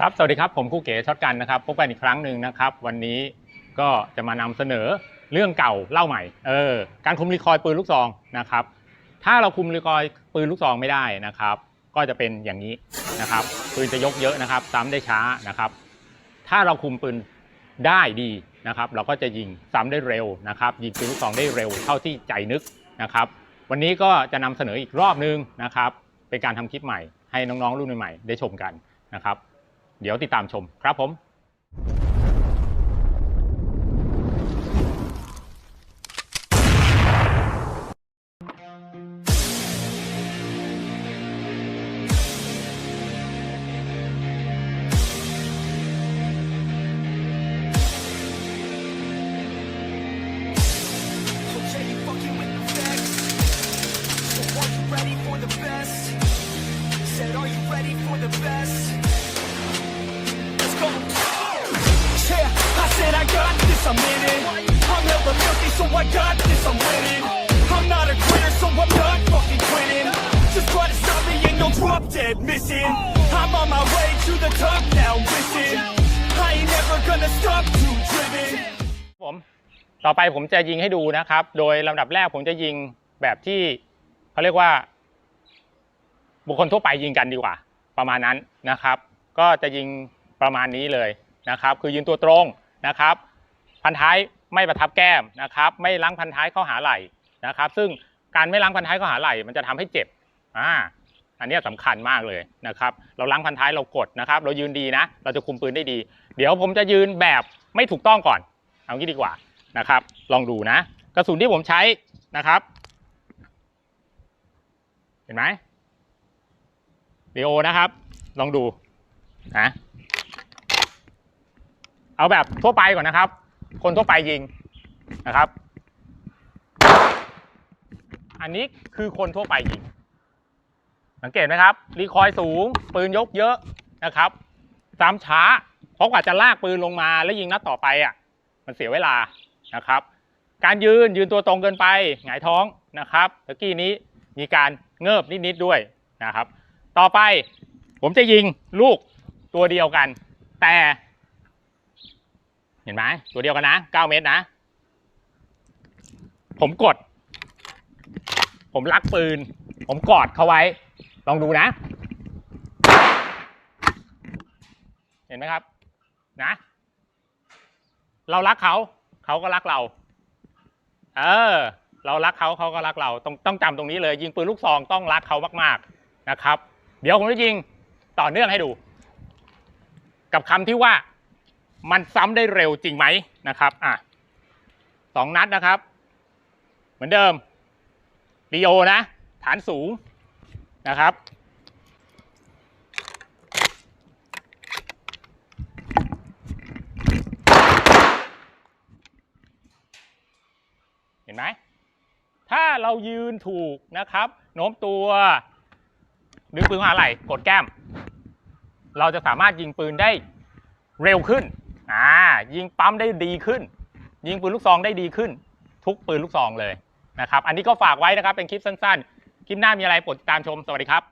ครับสวัสดีครับผมครูเก๋ช็อตกันนะครับพบกันอีกครั้งหนึ่งนะครับ วันนี้ก็จะมานำเสนอเรื่องเก่าเล่าใหม่เออการคุมรีคอยปืนลูกซองนะครับ ถ้าเราคุมรีคอยปืนลูกซองไม่ได้นะครับ ก็จะเป็นอย่างนี้นะครับ ปืนจะยกเยอะนะครับ ซ้ำได้ช้านะครับ ถ้าเราคุมปืนได้ดีนะครับ เราก็จะยิงซ้ำได้เร็วนะครับ ยิงปืนลูกซองได้เร็วเท่าที่ใจนึกนะครับ วันนี้ก็จะนำเสนออีกรอบนึงนะครับ เป็นการทำคลิปใหม่ให้น้องๆรุ่นใหม่ได้ชมกันนะครับ เดี๋ยวติดตามชมครับผม I'm in it. I'm hella filthy, so I got this, I'm winning. I'm not a quitter, so I'm not fucking quitting. Just try to stop me and you'll drop dead missing. I'm on my way to the top now, listen. I ain't never gonna stop too driven. ผมต่อไปผมจะยิงให้ดูนะครับ โดยลำดับแรกผมจะยิงแบบที่เขาเรียกว่า บุคคลทั่วไปยิงกันดีกว่า ประมาณนั้นนะครับ ก็จะยิงประมาณนี้เลยนะครับ คือยืนตัวตรงนะครับ พันท้ายไม่ประทับแก้มนะครับไม่ล้างพันท้ายเข้าหาไหล่นะครับ ซึ่งการไม่ล้างพันท้ายเข้าหาไหล่มันจะทำให้เจ็บอ่าอันนี้ยสำคัญมากเลยนะครับ เราล้างพันท้ายเรากดนะครับ เรายืนดีนะ เราจะคุมปืนได้ดี เดี๋ยวผมจะยืนแบบไม่ถูกต้องก่อน เอางี้ดีกว่านะครับ ลองดูนะ กระสุนที่ผมใช้นะครับ เห็นไหมเดีโอนะครับ ลองดูนะเอาแบบทั่วไปก่อนนะครับ คนทั่วไปยิงนะครับ อันนี้คือคนทั่วไปยิง สังเกตไหมครับ รีคอยล์สูง ปืนยกเยอะนะครับซ้ำช้า เพราะกว่าจะลากปืนลงมาแล้วยิงนัดต่อไปอะ มันเสียเวลานะครับ การยืนยืนตัวตรงเกินไป หงายท้องนะครับตะกี้นี้มีการเงิบนิดๆด้วยนะครับ ต่อไปผมจะยิงลูกตัวเดียวกัน แต่ เห็นไหมตัวเดียวกันนะ9เมตรนะ ผมกด ผมลักปืน ผมกอดเขาไว้ ลองดูนะ เห็นไหมครับ นะ เรารักเขา เขาก็รักเรา เออ เรารักเขาเขาก็รักเรา ต้องต้องจำตรงนี้เลย ยิงปืนลูกซองต้องรักเขามาก ๆนะครับ เดี๋ยวผมจะยิงต่อเนื่องให้ดู กับคำที่ว่า มันซ้ำได้เร็วจริงไหมนะครับอะสองนัดนะครับ เหมือนเดิมรีโอนะ ฐานสูงนะครับเห็นไหม ถ้าเรายืนถูกนะครับ โน้มตัวดึงปืนมาไหล่กดแก้ม เราจะสามารถยิงปืนได้เร็วขึ้น อ่ายิงปั๊มได้ดีขึ้น ยิงปืนลูกซองได้ดีขึ้น ทุกปืนลูกซองเลยนะครับ อันนี้ก็ฝากไว้นะครับเป็นคลิปสั้นๆ คลิปหน้ามีอะไรโปรดติดตามชม สวัสดีครับ